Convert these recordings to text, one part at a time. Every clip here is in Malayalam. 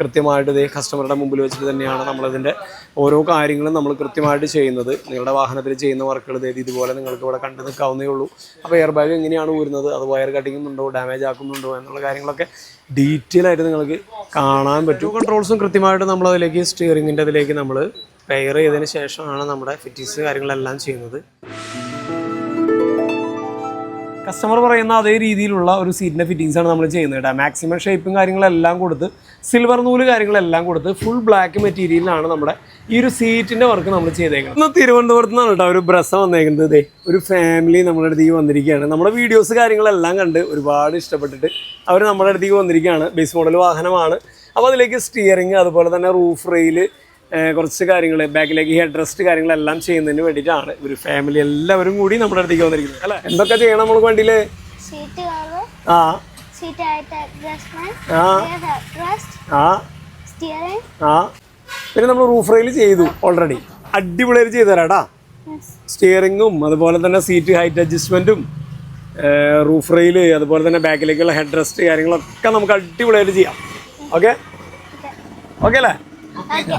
കൃത്യമായിട്ട് ഇതേ കസ്റ്റമറുടെ മുമ്പിൽ വെച്ചിട്ട് തന്നെയാണ് നമ്മളിതിന്റെ ഓരോ കാര്യങ്ങളും നമ്മൾ കൃത്യമായിട്ട് ചെയ്യുന്നത്. നിങ്ങളുടെ വാഹനത്തിൽ ചെയ്യുന്ന വർക്കുകൾ ഇതേ ഇതുപോലെ നിങ്ങൾക്ക് ഇവിടെ കണ്ടു നിൽക്കാവുന്നേ ഉള്ളൂ. അപ്പോൾ എയർ ബാഗ് എങ്ങനെയാണ് ഊരുന്നത്? അത് വയർ കട്ടിങ്ങുന്നുണ്ടോ ഡാമേജ് ആക്കുന്നുണ്ടോ? എന്നുള്ള കാര്യങ്ങളൊക്കെ ഡീറ്റെയിൽ ആയിട്ട് നിങ്ങൾക്ക് കാണാൻ പറ്റും. കൺട്രോൾസും കൃത്യമായിട്ട് നമ്മൾ അതിലേക്ക് സ്റ്റിയറിങ്ങിന്റെ അതിലേക്ക് നമ്മൾ പെയർ ചെയ്തതിന് ശേഷമാണ് നമ്മുടെ ഫിറ്റിങ്സ് കാര്യങ്ങളെല്ലാം ചെയ്യുന്നത്. കസ്റ്റമർ പറയുന്ന അതേ രീതിയിലുള്ള ഒരു സീറ്റിന്റെ ഫിറ്റിങ്സ് ആണ് നമ്മൾ ചെയ്യുന്നത് കേട്ടോ. മാക്സിമം ഷേപ്പും കാര്യങ്ങളെല്ലാം കൊടുത്ത് സിൽവർ നൂൽ കാര്യങ്ങളെല്ലാം കൊടുത്ത് ഫുൾ ബ്ലാക്ക് മെറ്റീരിയലിലാണ് നമ്മുടെ ഈ ഒരു സീറ്റിന്റെ വർക്ക് നമ്മൾ ചെയ്തേക്കുന്നത്. ഇന്ന് തിരുവനന്തപുരത്ത് നിന്നാണ് കേട്ടോ ഒരു ബ്രസ് വന്നേക്കുന്നത്. ഇതേ ഒരു ഫാമിലി നമ്മുടെ അടുത്തേക്ക് വന്നിരിക്കുകയാണ്. നമ്മുടെ വീഡിയോസ് കാര്യങ്ങളെല്ലാം കണ്ട് ഒരുപാട് ഇഷ്ടപ്പെട്ടിട്ട് അവർ നമ്മുടെ അടുത്തേക്ക് വന്നിരിക്കുകയാണ്. ബേസ് മോഡൽ വാഹനമാണ്. അപ്പോൾ അതിലേക്ക് സ്റ്റിയറിങ് അതുപോലെ തന്നെ റൂഫ് ഏഹ് കുറച്ച് കാര്യങ്ങൾ ബാക്കിലേക്ക് ഹെഡ് റെസ്റ്റ് കാര്യങ്ങളെല്ലാം ചെയ്യുന്നതിന് വേണ്ടിയിട്ടാണ് ഒരു ഫാമിലി എല്ലാവരും കൂടി നമ്മുടെ അടുത്തേക്ക് വന്നിരിക്കുന്നത് അല്ല? എന്തൊക്കെ ചെയ്യണം നമ്മൾ വണ്ടിയിൽ ആ. ആ. ആ. പിന്നെ നമ്മൾ റൂഫ് റെയിൽ ചെയ്തു ഓൾറെഡി അടിപൊളിയായിട്ട് ചെയ്തു തരാടാ. സ്റ്റിയറിങ്ങും അതുപോലെ തന്നെ സീറ്റ് ഹൈറ്റ് അഡ്ജസ്റ്റ്മെന്റും റൂഫ് റെയിൽ അതുപോലെ തന്നെ ബാക്കിലേക്കുള്ള ഹെഡ് റെസ്റ്റ് കാര്യങ്ങളൊക്കെ നമുക്ക് അടിപൊളിയായിട്ട് ചെയ്യാം. ഓക്കെ ഓക്കെ അല്ലേ?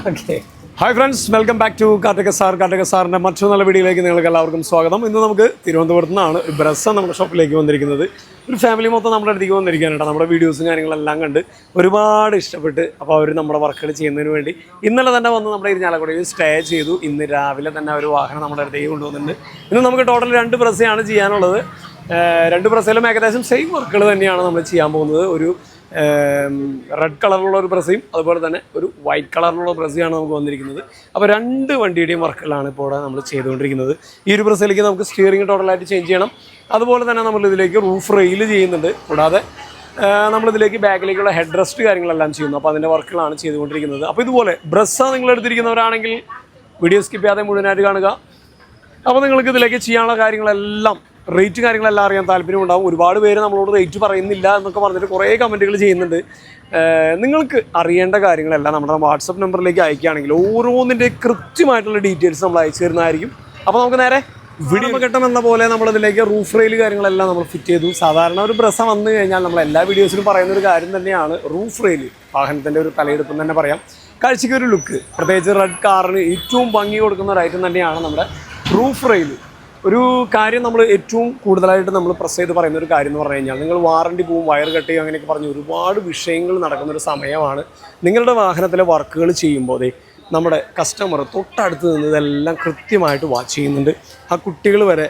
Okay hi friends welcome back to Kattaka sir Kattaka സാറിന്റെ മറ്റൊരു നല്ല വീഡിയോയിലേക്ക് നിങ്ങൾക്ക് എല്ലാവർക്കും സ്വാഗതം. ഇന്ന് നമുക്ക് തിരുവനന്തപുരത്ത് നിന്നാണ് ബ്രസ്സ നമ്മുടെ ഷോപ്പിലേക്ക് വന്നിരിക്കുന്നത്. ഒരു ഫാമിലി മൊത്തം നമ്മുടെ അടുത്തേക്ക് വന്നിരിക്കുകയാണ് കേട്ടോ. നമ്മുടെ വീഡിയോസും കാര്യങ്ങളെല്ലാം കണ്ട് ഒരുപാട് ഇഷ്ടപ്പെട്ട് അപ്പോൾ അവർ നമ്മുടെ വർക്കുകൾ ചെയ്യുന്നതിന് വേണ്ടി ഇന്നലെ തന്നെ വന്ന് നമ്മുടെ ഇരിഞ്ഞാലക്കുടയിൽ സ്റ്റേ ചെയ്തു. ഇന്ന് രാവിലെ തന്നെ ഒരു വാഹനം നമ്മുടെ അടുത്തേക്ക് കൊണ്ടുവന്നിട്ടുണ്ട്. ഇന്ന് നമുക്ക് ടോട്ടൽ രണ്ട് ബ്രസ്സയാണ് ചെയ്യാനുള്ളത്. രണ്ട് ബ്രസ്സയിലും ഏകദേശം സെയിം വർക്കുകൾ തന്നെയാണ് നമ്മൾ ചെയ്യാൻ പോകുന്നത്. ഒരു റെഡ് കളറിലുള്ള ഒരു ബ്രസയും അതുപോലെ തന്നെ ഒരു വൈറ്റ് കളറിലുള്ള ബ്രസയാണ് നമുക്ക് വന്നിരിക്കുന്നത്. അപ്പോൾ രണ്ട് വണ്ടിയുടെയും വർക്കുകളാണ് ഇപ്പോൾ ഇവിടെ നമ്മൾ ചെയ്തുകൊണ്ടിരിക്കുന്നത്. ഈ ഒരു ബ്രസയിലേക്ക് നമുക്ക് സ്റ്റിയറിംഗ് ടോട്ടലായിട്ട് ചേഞ്ച് ചെയ്യണം. അതുപോലെ തന്നെ നമ്മൾ ഇതിലേക്ക് റൂഫ് റെയിൽ ചെയ്യുന്നുണ്ട്. കൂടാതെ നമ്മളിതിലേക്ക് ബാക്കിലേക്കുള്ള ഹെഡ് റെസ്റ്റ് കാര്യങ്ങളെല്ലാം ചെയ്യുന്നു. അപ്പോൾ അതിന്റെ വർക്കുകളാണ് ചെയ്തുകൊണ്ടിരിക്കുന്നത്. അപ്പോൾ ഇതുപോലെ ബ്രസ്സ നിങ്ങൾ എടുത്തിരിക്കുന്നവരാണെങ്കിൽ വീഡിയോ സ്കിപ്പ് ചെയ്യാതെ മുഴുവനായിട്ട് കാണുക. അപ്പോൾ നിങ്ങൾക്ക് ഇതിലേക്ക് ചെയ്യാനുള്ള കാര്യങ്ങളെല്ലാം റേറ്റ് കാര്യങ്ങളെല്ലാം അറിയാൻ താല്പര്യമുണ്ടാവും ഒരുപാട് പേര് നമ്മളോട് റേറ്റ് പറയുന്നില്ല എന്നൊക്കെ പറഞ്ഞിട്ട് കുറേ കമന്റുകൾ ചെയ്യുന്നുണ്ട്. നിങ്ങൾക്ക് അറിയേണ്ട കാര്യങ്ങളെല്ലാം നമ്മുടെ വാട്സപ്പ് നമ്പറിലേക്ക് അയക്കുകയാണെങ്കിൽ ഓരോന്നിന്റെ കൃത്യമായിട്ടുള്ള ഡീറ്റെയിൽസ് നമ്മൾ അയച്ചു തരുന്നതായിരിക്കും. അപ്പോൾ നമുക്ക് നേരെ വീഡിയോ ഘട്ടം എന്ന പോലെ നമ്മളിതിലേക്ക് റൂഫ് റെയിൽ കാര്യങ്ങളെല്ലാം നമ്മൾ ഫിറ്റ് ചെയ്തു. സാധാരണ ഒരു പ്രസം വന്നു കഴിഞ്ഞാൽ നമ്മൾ എല്ലാ വീഡിയോസിലും പറയുന്ന ഒരു കാര്യം തന്നെയാണ് റൂഫ് റെയിൽ വാഹനത്തിന്റെ ഒരു തലയെടുപ്പ് എന്ന് തന്നെ പറയാം. കാഴ്ചയ്ക്ക് ഒരു ലുക്ക് പ്രത്യേകിച്ച് റെഡ് കാറിന് ഏറ്റവും ഭംഗി കൊടുക്കുന്ന ഒരു ഐറ്റം തന്നെയാണ് നമ്മുടെ റൂഫ് റെയിൽ ഒരു കാര്യം നമ്മൾ ഏറ്റവും കൂടുതലായിട്ട് നമ്മൾ പ്രസ് ചെയ്ത് പറയുന്ന ഒരു കാര്യം എന്ന് പറഞ്ഞു കഴിഞ്ഞാൽ നിങ്ങൾ വാറണ്ടി പോവും വയർ കട്ട് ചെയ്യും അങ്ങനെയൊക്കെ പറഞ്ഞ് ഒരുപാട് വിഷയങ്ങൾ നടക്കുന്ന ഒരു സമയമാണ് നിങ്ങളുടെ വാഹനത്തിലെ വർക്കുകൾ ചെയ്യുമ്പോൾ നമ്മുടെ കസ്റ്റമർ തൊട്ടടുത്ത് നിന്ന് ഇതെല്ലാം കൃത്യമായിട്ട് വാച്ച് ചെയ്യുന്നുണ്ട്. ആ കുട്ടികൾ വരെ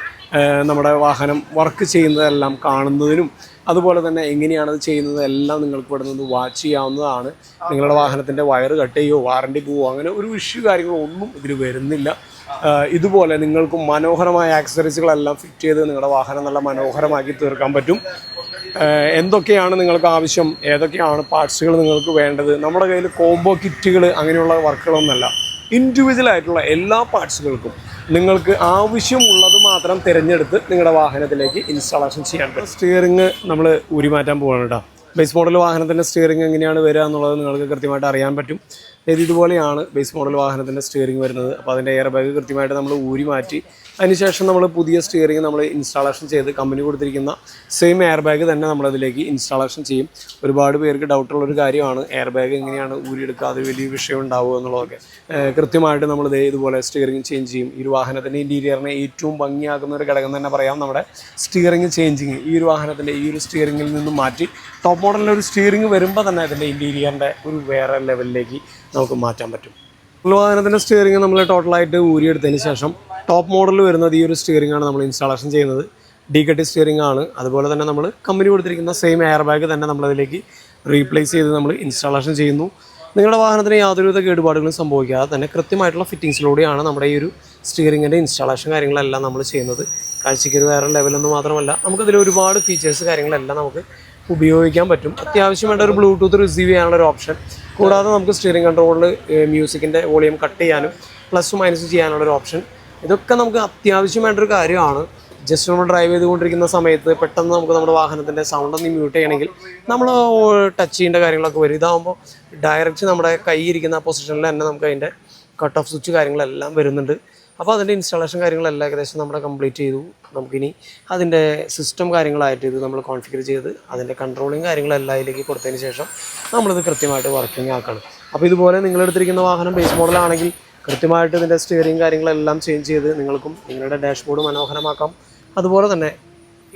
നമ്മുടെ വാഹനം വർക്ക് ചെയ്യുന്നതെല്ലാം കാണുന്നതിനും അതുപോലെ തന്നെ എങ്ങനെയാണ് അത് ചെയ്യുന്നത് എല്ലാം നിങ്ങൾക്ക് ഇവിടെ നിന്ന് വാച്ച് ചെയ്യാവുന്നതാണ്. നിങ്ങളുടെ വാഹനത്തിന്റെ വയർ കട്ട് ചെയ്യുകയോ വാറണ്ടി പോവോ അങ്ങനെ ഒരു ഇഷ്യൂ കാര്യങ്ങളോ ഒന്നും ഇതിൽ വരുന്നില്ല. ഇതുപോലെ നിങ്ങൾക്ക് മനോഹരമായ ആക്സസറീസുകളെല്ലാം ഫിറ്റ് ചെയ്ത് നിങ്ങളുടെ വാഹനം നല്ല മനോഹരമാക്കി തീർക്കാൻ പറ്റും. എന്തൊക്കെയാണ് നിങ്ങൾക്ക് ആവശ്യം? ഏതൊക്കെയാണ് പാർട്സുകൾ നിങ്ങൾക്ക് വേണ്ടത്? നമ്മുടെ കയ്യിൽ കോംബോ കിറ്റുകൾ അങ്ങനെയുള്ള വർക്കുകളൊന്നുമല്ല ഇൻഡിവിജ്വൽ ആയിട്ടുള്ള എല്ലാ പാർട്സുകൾക്കും നിങ്ങൾക്ക് ആവശ്യമുള്ളത് മാത്രം തിരഞ്ഞെടുത്ത് നിങ്ങളുടെ വാഹനത്തിലേക്ക് ഇൻസ്റ്റാളേഷൻ ചെയ്യാൻ പറ്റും. സ്റ്റിയറിങ് നമ്മൾ ഊരി മാറ്റാൻ പോവാണ് കേട്ടോ ബേസ് മോഡൽ വാഹനത്തിന്റെ സ്റ്റിയറിംഗ് എങ്ങനെയാണ് വരിക എന്നുള്ളത് നിങ്ങൾക്ക് കൃത്യമായിട്ട് അറിയാൻ പറ്റും. ഇത് ഇതുപോലെയാണ് ബേസ് മോഡൽ വാഹനത്തിന്റെ സ്റ്റിയറിംഗ് വരുന്നത്. അപ്പോൾ അതിന്റെ എയർ ബാഗ് കൃത്യമായിട്ട് നമ്മൾ ഊരി മാറ്റി അതിനുശേഷം നമ്മൾ പുതിയ സ്റ്റിയറിംഗ് നമ്മൾ ഇൻസ്റ്റാളേഷൻ ചെയ്ത് കമ്പനി കൊടുത്തിരിക്കുന്ന സെയിം എയർ ബാഗ് തന്നെ നമ്മളതിലേക്ക് ഇൻസ്റ്റാളേഷൻ ചെയ്യും. ഒരുപാട് പേർക്ക് ഡൗട്ടുള്ള ഒരു കാര്യമാണ് എയർ ബാഗ് എങ്ങനെയാണ് ഊരിയെടുക്കുക അത് വലിയ വിഷയം ഉണ്ടാവുക എന്നുള്ളതൊക്കെ. കൃത്യമായിട്ട് നമ്മൾ ഇതേ ഇതുപോലെ സ്റ്റിയറിംഗ് ചേഞ്ച് ചെയ്യും. ഈ ഒരു വാഹനത്തിന്റെ ഇന്റീരിയറിനെ ഏറ്റവും ഭംഗിയാക്കുന്ന ഒരു ഘടകം തന്നെ പറയാം. നമ്മുടെ സ്റ്റിയറിംഗ് ചേഞ്ചിങ് ഈ ഒരു വാഹനത്തിന്റെ ഈ ഒരു സ്റ്റിയറിംഗിൽ നിന്നും മാറ്റി ടോപ്പ് മോഡലിന്റെ ഒരു സ്റ്റിയറിംഗ് വരുമ്പോൾ തന്നെ അതിന്റെ ഇന്റീരിയറിന്റെ ഒരു വേറെ ലെവലിലേക്ക് നമുക്ക് മാറ്റാൻ പറ്റും. വാഹനത്തിന്റെ സ്റ്റിയറിംഗ് നമ്മൾ ടോട്ടലായിട്ട് ഊരിയെടുത്തതിന് ശേഷം ടോപ്പ് മോഡൽ വരുന്നത് ഈ ഒരു സ്റ്റിയറിംഗ് ആണ് നമ്മൾ ഇൻസ്റ്റാളേഷൻ ചെയ്യുന്നത്. ഡി കട്ടി സ്റ്റിയറിംഗ് ആണ്. അതുപോലെ തന്നെ നമ്മൾ കമ്പനി കൊടുത്തിരിക്കുന്ന സെയിം എയർ ബാഗ് തന്നെ നമ്മളതിലേക്ക് റീപ്ലേസ് ചെയ്ത് നമ്മൾ ഇൻസ്റ്റാളേഷൻ ചെയ്യുന്നു. നിങ്ങളുടെ വാഹനത്തിന് യാതൊരുവിധ കേടുപാടുകളും സംഭവിക്കാതെ തന്നെ കൃത്യമായിട്ടുള്ള ഫിറ്റിങ്സിലൂടെയാണ് നമ്മുടെ ഈ ഒരു സ്റ്റിയറിങ്ങിന്റെ ഇൻസ്റ്റാളേഷൻ കാര്യങ്ങളെല്ലാം നമ്മൾ ചെയ്യുന്നത്. കാഴ്ചയ്ക്ക് ഒരു വേറെ ലെവലൊന്നും മാത്രമല്ല നമുക്കതിൽ ഒരുപാട് ഫീച്ചേഴ്സ് കാര്യങ്ങളെല്ലാം നമുക്ക് ഉപയോഗിക്കാൻ പറ്റും. അത്യാവശ്യം വേണ്ട ഒരു ബ്ലൂടൂത്ത് റിസീവ് ചെയ്യാനുള്ള ഒരു ഓപ്ഷൻ കൂടാതെ നമുക്ക് സ്റ്റിയറിംഗ് കൺട്രോളിൽ മ്യൂസിക്കിന്റെ വോളിയം കട്ട് ചെയ്യാനും പ്ലസ് മൈനസ് ചെയ്യാനുള്ള ഒരു ഓപ്ഷൻ ഇതൊക്കെ നമുക്ക് അത്യാവശ്യമായിട്ടൊരു കാര്യമാണ്. ജസ്റ്റ് നമ്മൾ ഡ്രൈവ് ചെയ്തുകൊണ്ടിരിക്കുന്ന സമയത്ത് പെട്ടെന്ന് നമുക്ക് നമ്മുടെ വാഹനത്തിന്റെ സൗണ്ട് ഒന്ന് മ്യൂട്ട് ചെയ്യണമെങ്കിൽ നമ്മൾ ടച്ച് ചെയ്യേണ്ട കാര്യങ്ങളൊക്കെ വരും. ഇതാകുമ്പോൾ ഡയറക്റ്റ് നമ്മുടെ കൈ ഇരിക്കുന്ന പൊസിഷനിൽ തന്നെ നമുക്ക് അതിന്റെ കട്ട് ഓഫ് സ്വിച്ച് കാര്യങ്ങളെല്ലാം വരുന്നുണ്ട്. അപ്പോൾ അതിന്റെ ഇൻസ്റ്റാളേഷൻ കാര്യങ്ങളെല്ലാം ഏകദേശം നമ്മുടെ കംപ്ലീറ്റ് ചെയ്തു. നമുക്കിനി അതിന്റെ സിസ്റ്റം കാര്യങ്ങളായിട്ട് ഇത് നമ്മൾ കോൺഫിഗർ ചെയ്ത് അതിന്റെ കൺട്രോളിങ് കാര്യങ്ങളെല്ലാം അതിലേക്ക് കൊടുത്തതിന് ശേഷം നമ്മളിത് കൃത്യമായിട്ട് വർക്കിംഗ് ആക്കണം. അപ്പോൾ ഇതുപോലെ നിങ്ങളെടുത്തിരിക്കുന്ന വാഹനം ബേസ് മോഡലാണെങ്കിൽ കൃത്യമായിട്ട് ഇതിന്റെ സ്റ്റിയറിംഗ് കാര്യങ്ങളെല്ലാം ചേഞ്ച് ചെയ്ത് നിങ്ങൾക്കും നിങ്ങളുടെ ഡാഷ്ബോർഡ് മനോഹരമാക്കാം. അതുപോലെ തന്നെ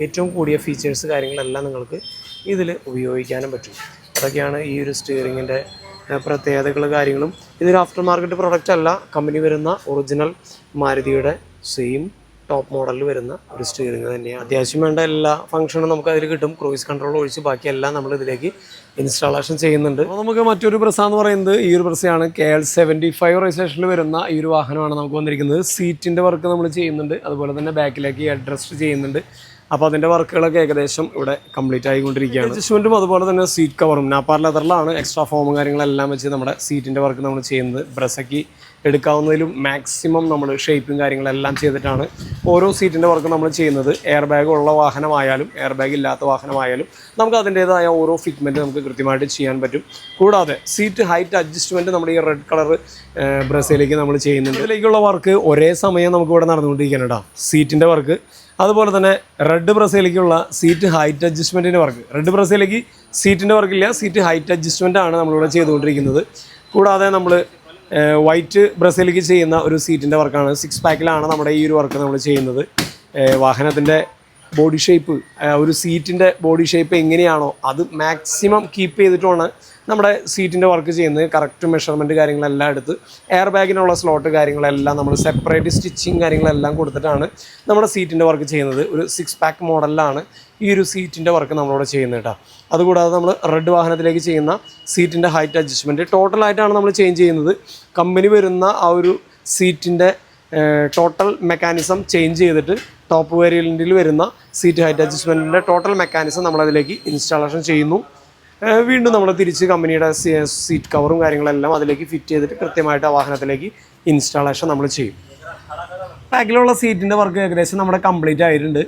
ഏറ്റവും കൂടിയ ഫീച്ചേഴ്സ് കാര്യങ്ങളെല്ലാം നിങ്ങൾക്ക് ഇതിൽ ഉപയോഗിക്കാനും പറ്റും. അതൊക്കെയാണ് ഈ ഒരു സ്റ്റിയറിങ്ങിന്റെ പ്രത്യേകതകൾ കാര്യങ്ങളും. ഇതൊരു ആഫ്റ്റർ മാർക്കറ്റ് പ്രൊഡക്റ്റ് അല്ല. കമ്പനി വരുന്ന ഒറിജിനൽ മാരുതിയുടെ സെയിം ടോപ്പ് മോഡലിൽ വരുന്ന ഒരു സ്റ്റിയറിംഗ് തന്നെയാണ്. അത്യാവശ്യം വേണ്ട എല്ലാ ഫംഗ്ഷനും നമുക്ക് അതിൽ കിട്ടും. ക്രൂയിസ് കൺട്രോൾ ഒഴിച്ച് ബാക്കിയെല്ലാം നമ്മൾ ഇതിലേക്ക് ഇൻസ്റ്റാളേഷൻ ചെയ്യുന്നുണ്ട്. അപ്പോൾ നമുക്ക് മറ്റൊരു പ്രസ എന്ന് പറയുന്നത് ഈ ഒരു പ്രസയാണ് കെ എൽ സെവന്റി ഫൈവ് രജിസ്ട്രേഷനിൽ വരുന്ന ഈ ഒരു വാഹനമാണ് നമുക്ക് വന്നിരിക്കുന്നത്. സീറ്റിന്റെ വർക്ക് നമ്മൾ ചെയ്യുന്നുണ്ട്. അതുപോലെ തന്നെ ബാക്കിലേക്ക് അഡ്രസ്റ്റ് ചെയ്യുന്നുണ്ട്. അപ്പോൾ അതിന്റെ വർക്കുകളൊക്കെ ഏകദേശം ഇവിടെ കംപ്ലീറ്റ് ആയിക്കൊണ്ടിരിക്കുകയാണ്. അഡ്ജസ്റ്റ്മെന്റും അതുപോലെ തന്നെ സീറ്റ് കവറും നാപ്പാർ ലെതറിലാണ് എക്സ്ട്രാ ഫോമും കാര്യങ്ങളെല്ലാം വെച്ച് നമ്മുടെ സീറ്റിന്റെ വർക്ക് നമ്മൾ ചെയ്യുന്നത്. ബ്രസക്കി എടുക്കാവുന്നതിലും മാക്സിമം നമ്മൾ ഷേപ്പും കാര്യങ്ങളെല്ലാം ചെയ്തിട്ടാണ് ഓരോ സീറ്റിന്റെ വർക്ക് നമ്മൾ ചെയ്യുന്നത്. എയർ ബാഗ് ഉള്ള വാഹനമായാലും എയർ ബാഗ് ഇല്ലാത്ത വാഹനമായാലും നമുക്ക് അതിന്റേതായ ഓരോ ഫിറ്റ്മെന്റ് നമുക്ക് കൃത്യമായിട്ട് ചെയ്യാൻ പറ്റും. കൂടാതെ സീറ്റ് ഹൈറ്റ് അഡ്ജസ്റ്റ്മെന്റ് നമ്മുടെ ഈ റെഡ് കളർ ബ്രസയിലേക്ക് നമ്മൾ ചെയ്യുന്നുണ്ട്. ഇതിലേക്കുള്ള വർക്ക് ഒരേ സമയം നമുക്ക് ഇവിടെ നടന്നുകൊണ്ടിരിക്കുകയാണ് കേട്ടോ സീറ്റിന്റെ വർക്ക് അതുപോലെ തന്നെ റെഡ് ബ്രസയിലേക്കുള്ള സീറ്റ് ഹൈറ്റ് അഡ്ജസ്റ്റ്മെന്റിന്റെ വർക്ക്. റെഡ് ബ്രസയിലേക്ക് സീറ്റിന്റെ വർക്കില്ല സീറ്റ് ഹൈറ്റ് അഡ്ജസ്റ്റ്മെന്റ് ആണ് നമ്മളിവിടെ ചെയ്തുകൊണ്ടിരിക്കുന്നത്. കൂടാതെ നമ്മൾ വൈറ്റ് ബ്രസയിലേക്ക് ചെയ്യുന്ന ഒരു സീറ്റിന്റെ വർക്കാണ്. സിക്സ് പാക്കിലാണ് നമ്മുടെ ഈ ഒരു വർക്ക് നമ്മൾ ചെയ്യുന്നത്. വാഹനത്തിന്റെ ബോഡി ഷേപ്പ് ഒരു സീറ്റിന്റെ ബോഡി ഷേപ്പ് എങ്ങനെയാണോ അത് മാക്സിമം കീപ്പ് ചെയ്തിട്ടാണ് നമ്മുടെ സീറ്റിന്റെ വർക്ക് ചെയ്യുന്നത്. കറക്റ്റ് മെഷർമെന്റ് കാര്യങ്ങളെല്ലാം എടുത്ത് എയർ ബാഗിനുള്ള സ്ലോട്ട് കാര്യങ്ങളെല്ലാം നമ്മൾ സെപ്പറേറ്റ് സ്റ്റിച്ചിങ് കാര്യങ്ങളെല്ലാം കൊടുത്തിട്ടാണ് നമ്മുടെ സീറ്റിന്റെ വർക്ക് ചെയ്യുന്നത്. ഒരു സിക്സ് പാക്ക് മോഡലിലാണ് ഈ ഒരു സീറ്റിന്റെ വർക്ക് നമ്മളിവിടെ ചെയ്യുന്നത് കേട്ടോ അതുകൂടാതെ നമ്മൾ റെഡ് വാഹനത്തിലേക്ക് ചെയ്യുന്ന സീറ്റിന്റെ ഹൈറ്റ് അഡ്ജസ്റ്റ്മെന്റ് ടോട്ടലായിട്ടാണ് നമ്മൾ ചേഞ്ച് ചെയ്യുന്നത്. കമ്പനി വരുന്ന ആ ഒരു സീറ്റിന്റെ ടോട്ടൽ മെക്കാനിസം ചേഞ്ച് ചെയ്തിട്ട് ടോപ്പ് വേരിയന്റിൽ വരുന്ന സീറ്റ് ഹൈറ്റ് അഡ്ജസ്റ്റ്മെന്റിന്റെ ടോട്ടൽ മെക്കാനിസം നമ്മളതിലേക്ക് ഇൻസ്റ്റാളേഷൻ ചെയ്യുന്നു. വീണ്ടും നമ്മൾ തിരിച്ച് കമ്പനിയുടെ സീറ്റ് കവറും കാര്യങ്ങളെല്ലാം അതിലേക്ക് ഫിറ്റ് ചെയ്തിട്ട് കൃത്യമായിട്ട് ആ വാഹനത്തിലേക്ക് ഇൻസ്റ്റാളേഷൻ നമ്മൾ ചെയ്യും. ബാക്കിലുള്ള സീറ്റിന്റെ വർക്ക് ഏകദേശം നമ്മുടെ കംപ്ലീറ്റ് ആയിട്ടുണ്ട്.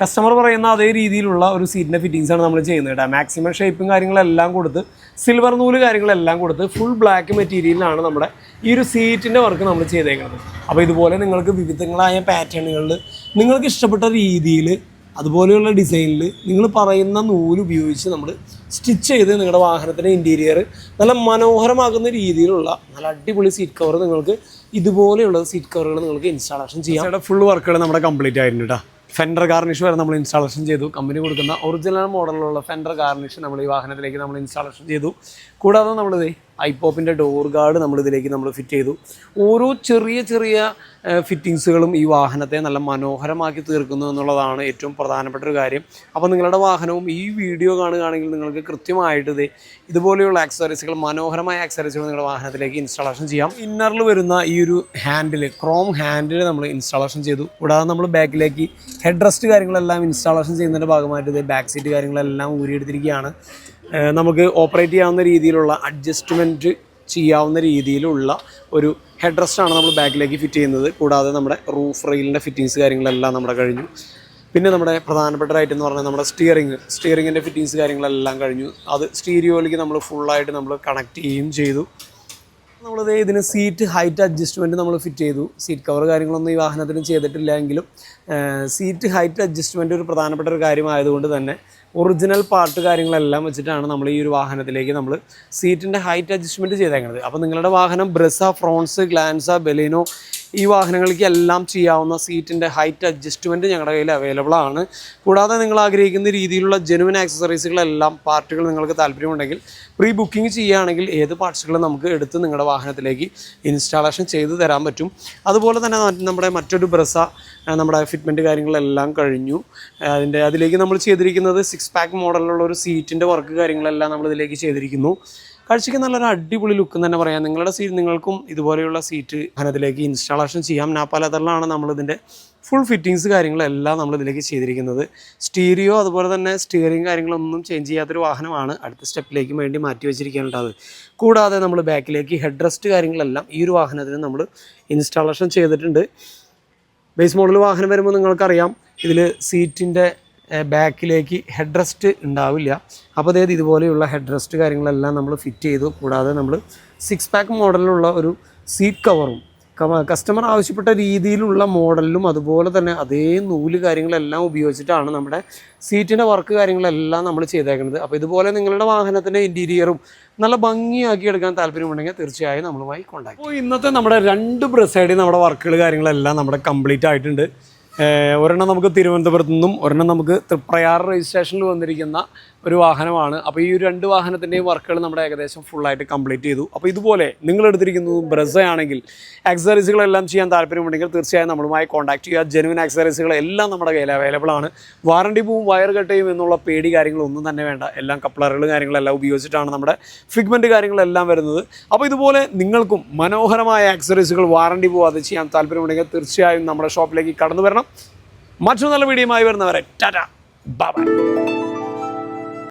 കസ്റ്റമർ പറയുന്ന അതേ രീതിയിലുള്ള ഒരു സീറ്റിന്റെ ഫിറ്റിങ്സ് ആണ് നമ്മൾ ചെയ്യുന്നത് കേട്ടോ. മാക്സിമം ഷേപ്പും കാര്യങ്ങളെല്ലാം കൊടുത്ത് സിൽവർ നൂൽ കാര്യങ്ങളെല്ലാം കൊടുത്ത് ഫുൾ ബ്ലാക്ക് മെറ്റീരിയലാണ് നമ്മുടെ ഈ ഒരു സീറ്റിന്റെ വർക്ക് നമ്മൾ ചെയ്തേക്കുന്നത്. അപ്പോൾ ഇതുപോലെ നിങ്ങൾക്ക് വിവിധങ്ങളായ പാറ്റേണുകളിൽ നിങ്ങൾക്ക് ഇഷ്ടപ്പെട്ട രീതിയിൽ അതുപോലെയുള്ള ഡിസൈനിൽ നിങ്ങൾ പറയുന്ന നൂൽ ഉപയോഗിച്ച് നമ്മൾ സ്റ്റിച്ച് ചെയ്ത് നിങ്ങളുടെ വാഹനത്തിന്റെ ഇന്റീരിയർ നല്ല മനോഹരമാകുന്ന രീതിയിലുള്ള നല്ല അടിപൊളി സീറ്റ് കവർ നിങ്ങൾക്ക് ഇതുപോലെയുള്ള സീറ്റ് കവറുകൾ നിങ്ങൾക്ക് ഇൻസ്റ്റാളേഷൻ ചെയ്യാം. ഫുൾ വർക്കുകൾ നമ്മുടെ കംപ്ലീറ്റ് ആയിരുന്നു കേട്ടോ ഫെൻഡർ ഗാർണിഷ് വരെ നമ്മൾ ഇൻസ്റ്റാളേഷൻ ചെയ്തു. കമ്പനി കൊടുക്കുന്ന ഒറിജിനൽ മോഡലിലുള്ള ഫെൻഡർ ഗാർണിഷ് നമ്മൾ ഈ വാഹനത്തിലേക്ക് നമ്മൾ ഇൻസ്റ്റാളേഷൻ ചെയ്തു. കൂടാതെ നമ്മളിത് ഐപോപ്പിന്റെ ഡോർ ഗാർഡ് നമ്മൾ ഇതിലേക്ക് നമ്മൾ ഫിറ്റ് ചെയ്തു. ഓരോ ചെറിയ ചെറിയ ഫിറ്റിങ്സുകളും ഈ വാഹനത്തെ നല്ല മനോഹരമാക്കി തീർക്കുന്നു എന്നുള്ളതാണ് ഏറ്റവും പ്രധാനപ്പെട്ട ഒരു കാര്യം. അപ്പോൾ നിങ്ങളുടെ വാഹനവും ഈ വീഡിയോ കാണുകയാണെങ്കിൽ നിങ്ങൾക്ക് കൃത്യമായിട്ട് ഇത് ഇതുപോലെയുള്ള ആക്സറീസുകൾ മനോഹരമായ ആക്സറീസുകൾ നിങ്ങളുടെ വാഹനത്തിലേക്ക് ഇൻസ്റ്റാളേഷൻ ചെയ്യാം. ഇന്നറിൽ വരുന്ന ഈ ഒരു ഹാൻഡിൽ ക്രോം ഹാൻഡിൽ നമ്മൾ ഇൻസ്റ്റാളേഷൻ ചെയ്തു. കൂടാതെ നമ്മൾ ബാക്കിലേക്ക് ഹെഡ് റെസ്റ്റ് കാര്യങ്ങളെല്ലാം ഇൻസ്റ്റാളേഷൻ ചെയ്യുന്നതിന്റെ ഭാഗമായിട്ട് ഇത് ബാക്ക് സീറ്റ് കാര്യങ്ങളെല്ലാം ഊരിയെടുത്തിരിക്കുകയാണ്. നമുക്ക് ഓപ്പറേറ്റ് ചെയ്യാവുന്ന രീതിയിലുള്ള അഡ്ജസ്റ്റ്മെന്റ് ചെയ്യാവുന്ന രീതിയിലുള്ള ഒരു ഹെഡ് റെസ്റ്റാണ് നമ്മൾ ബാക്കിലേക്ക് ഫിറ്റ് ചെയ്യുന്നത്. കൂടാതെ നമ്മുടെ റൂഫ് റെയിലിന്റെ ഫിറ്റിങ്സ് കാര്യങ്ങളെല്ലാം നമ്മുടെ കഴിഞ്ഞു. പിന്നെ നമ്മുടെ പ്രധാനപ്പെട്ട ഐറ്റം എന്ന് പറഞ്ഞാൽ നമ്മുടെ സ്റ്റിയറിംഗ് സ്റ്റിയറിങ്ങിന്റെ ഫിറ്റിങ്സ് കാര്യങ്ങളെല്ലാം കഴിഞ്ഞു. അത് സ്റ്റീരിയോയിലേക്ക് നമ്മൾ ഫുള്ളായിട്ട് നമ്മൾ കണക്ട് ചെയ്യുകയും ചെയ്തു. നമ്മളിത് ഇതിന് സീറ്റ് ഹൈറ്റ് അഡ്ജസ്റ്റ്മെന്റ് നമ്മൾ ഫിറ്റ് ചെയ്തു. സീറ്റ് കവർ കാര്യങ്ങളൊന്നും ഈ വാഹനത്തിന് ചെയ്തിട്ടില്ല എങ്കിലും സീറ്റ് ഹൈറ്റ് അഡ്ജസ്റ്റ്മെന്റ് ഒരു പ്രധാനപ്പെട്ട ഒരു കാര്യമായതുകൊണ്ട് തന്നെ ഒറിജിനൽ പാർട്ട് കാര്യങ്ങളെല്ലാം വെച്ചിട്ടാണ് നമ്മൾ ഈ ഒരു വാഹനത്തിലേക്ക് നമ്മൾ സീറ്റിന്റെ ഹൈറ്റ് അഡ്ജസ്റ്റ്മെന്റ് ചെയ്തേക്കുന്നത് അപ്പോൾ നിങ്ങളുടെ വാഹനം ബ്രസ ഫ്രോൺസ് ഗ്ലാൻസ ബെലിനോ ഈ വാഹനങ്ങൾക്ക് എല്ലാം ചെയ്യാവുന്ന സീറ്റിന്റെ ഹൈറ്റ് അഡ്ജസ്റ്റ്മെന്റ് ഞങ്ങളുടെ കയ്യിൽ അവൈലബിൾ ആണ്. കൂടാതെ നിങ്ങൾ ആഗ്രഹിക്കുന്ന രീതിയിലുള്ള ജെനുവൻ ആക്സസറീസുകളെല്ലാം പാർട്ടുകൾ നിങ്ങൾക്ക് താല്പര്യമുണ്ടെങ്കിൽ പ്രീ ബുക്കിംഗ് ചെയ്യുകയാണെങ്കിൽ ഏത് പാർട്സുകളും നമുക്ക് എടുത്ത് നിങ്ങളുടെ വാഹനത്തിലേക്ക് ഇൻസ്റ്റാളേഷൻ ചെയ്ത് തരാൻ പറ്റും. അതുപോലെ തന്നെ നമ്മുടെ മറ്റൊരു ബ്രസ നമ്മുടെ ഫിറ്റ്മെന്റ് കാര്യങ്ങളെല്ലാം കഴിഞ്ഞു. അതിന്റെ അതിലേക്ക് നമ്മൾ ചെയ്തിരിക്കുന്നത് സിക്സ് പാക്ക് മോഡലിലുള്ള ഒരു സീറ്റിന്റെ വർക്ക് കാര്യങ്ങളെല്ലാം നമ്മൾ ഇതിലേക്ക് ചെയ്തിരിക്കുന്നു. കാഴ്ചയ്ക്ക് നല്ലൊരു അടിപൊളി ലുക്ക് തന്നെ പറയാം. നിങ്ങളുടെ സീറ്റ് നിങ്ങൾക്കും ഇതുപോലെയുള്ള സീറ്റ് അതിലേക്ക് ഇൻസ്റ്റാളേഷൻ ചെയ്യാം. നാപ്പാലതറിലാണ് നമ്മളിതിന്റെ ഫുൾ ഫിറ്റിങ്സ് കാര്യങ്ങളെല്ലാം നമ്മൾ ഇതിലേക്ക് ചെയ്തിരിക്കുന്നത്. സ്റ്റീരിയോ അതുപോലെ തന്നെ സ്റ്റിയറിംഗ് കാര്യങ്ങളൊന്നും ചേഞ്ച് ചെയ്യാത്തൊരു വാഹനമാണ് അടുത്ത സ്റ്റെപ്പിലേക്ക് വേണ്ടി മാറ്റി വെച്ചിരിക്കാനുള്ളത് കൂടാതെ നമ്മൾ ബാക്കിലേക്ക് ഹെഡ് റെസ്റ്റ് കാര്യങ്ങളെല്ലാം ഈ ഒരു വാഹനത്തിന് നമ്മൾ ഇൻസ്റ്റാളേഷൻ ചെയ്തിട്ടുണ്ട്. ബേസ് മോഡൽ വാഹനം വരുമ്പോൾ നിങ്ങൾക്കറിയാം ഇതിൽ സീറ്റിന്റെ ബാക്കിലേക്ക് ഹെഡ് റെസ്റ്റ് ഉണ്ടാവില്ല. അപ്പോൾ അതായത് ഇതുപോലെയുള്ള ഹെഡ് റെസ്റ്റ് കാര്യങ്ങളെല്ലാം നമ്മൾ ഫിറ്റ് ചെയ്തു. കൂടാതെ നമ്മൾ സിക്സ് പാക്ക് മോഡലിലുള്ള ഒരു സീറ്റ് കവറും കസ്റ്റമർ ആവശ്യപ്പെട്ട രീതിയിലുള്ള മോഡലിലും അതുപോലെ തന്നെ അതേ നൂൽ കാര്യങ്ങളെല്ലാം ഉപയോഗിച്ചിട്ടാണ് നമ്മുടെ സീറ്റിന്റെ വർക്ക് കാര്യങ്ങളെല്ലാം നമ്മൾ ചെയ്തേക്കുന്നത്. അപ്പോൾ ഇതുപോലെ നിങ്ങളുടെ വാഹനത്തിന്റെ ഇന്റീരിയറും നല്ല ഭംഗിയാക്കി എടുക്കാൻ താല്പര്യമുണ്ടെങ്കിൽ തീർച്ചയായും നമ്മളുമായി അപ്പോൾ ഇന്നത്തെ നമ്മുടെ രണ്ട് ബ്രസൈഡിൽ നമ്മുടെ വർക്കുകൾ കാര്യങ്ങളെല്ലാം നമ്മുടെ കംപ്ലീറ്റ് ആയിട്ടുണ്ട്. ഒരെണ്ണം നമുക്ക് തിരുവനന്തപുരത്തു നിന്നും ഒരെണ്ണം നമുക്ക് തൃപ്രയാർ രജിസ്ട്രേഷനിൽ വന്നിരിക്കുന്ന ഒരു വാഹനമാണ്. അപ്പോൾ ഈ ഒരു രണ്ട് വാഹനത്തിന്റെയും വർക്കുകൾ നമ്മുടെ ഏകദേശം ഫുള്ളായിട്ട് കംപ്ലീറ്റ് ചെയ്തു. അപ്പോൾ ഇതുപോലെ നിങ്ങൾ എടുത്തിരിക്കുന്നത് ബ്രസ ആണെങ്കിൽ ആക്സറീസുകളെല്ലാം ചെയ്യാൻ താല്പര്യമുണ്ടെങ്കിൽ തീർച്ചയായും നമ്മളുമായി കോൺടാക്ട് ചെയ്യുക. ജെനുവിൻ ആക്സറീസുകൾ എല്ലാം നമ്മുടെ കയ്യിൽ അവൈലബിൾ ആണ്. വാറണ്ടി പോവും വയർ കട്ടയും എന്നുള്ള പേടി കാര്യങ്ങളൊന്നും തന്നെ വേണ്ട. എല്ലാം കപ്ലറുകൾ കാര്യങ്ങളെല്ലാം ഉപയോഗിച്ചിട്ടാണ് നമ്മുടെ ഫിഗ്മെന്റ് കാര്യങ്ങളെല്ലാം വരുന്നത്. അപ്പോൾ ഇതുപോലെ നിങ്ങൾക്കും മനോഹരമായ ആക്സറീസുകൾ വാറണ്ടി പോവാതെ ചെയ്യാൻ താല്പര്യമുണ്ടെങ്കിൽ തീർച്ചയായും നമ്മുടെ ഷോപ്പിലേക്ക് കടന്നു വരണം. മറ്റൊരു നല്ല വീഡിയോയുമായി വരുന്നവരെ ടാറ്റ. ബൈ